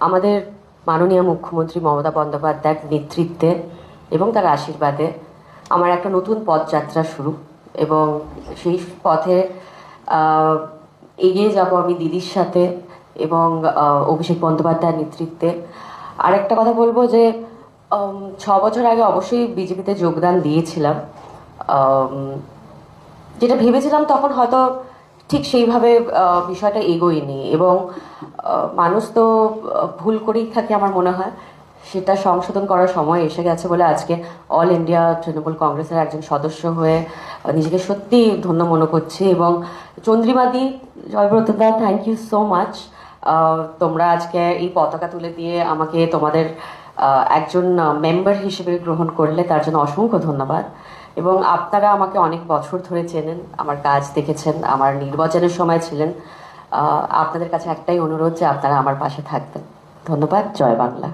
আমাদের মাননীয় মুখ্যমন্ত্রী মমতা বন্দ্যোপাধ্যায়ের নেতৃত্বে এবং তার আশীর্বাদে আমার একটা নতুন পথযাত্রা শুরু এবং সেই পথে এগিয়ে যাব আমি দিদির সাথে এবং অভিষেক বন্দ্যোপাধ্যায়ের নেতৃত্বে। আর একটা কথা বলব যে ছ বছর আগে অবশ্যই বিজেপিতে যোগদান দিয়েছিলাম। যেটা ভেবেছিলাম তখন হয়তো ঠিক সেইভাবে বিষয়টা এগোয়নি এবং মানুষ তো ভুল করেই থাকে আমার মনে হয়। সেটা সংশোধন করার সময় এসে গেছে বলে আজকে অল ইন্ডিয়া তৃণমূল কংগ্রেসের একজন সদস্য হয়ে নিজেকে সত্যি ধন্য মনে করছি এবং চন্দ্রিমাদি জয়ব্রত দা থ্যাংক ইউ সো মাচ তোমরা আজকে এই পতাকা তুলে দিয়ে আমাকে তোমাদের একজন মেম্বার হিসেবে গ্রহণ করলে তার জন্য অসংখ্য ধন্যবাদ। এবং আপনারা আমাকে অনেক বছর ধরে চেনেন, আমার কাজ দেখেছেন, আমার নির্বাচনের সময় ছিলেন। আপনাদের কাছে একটাই অনুরোধ যে আপনারা আমার পাশে থাকবেন। ধন্যবাদ, জয় বাংলা।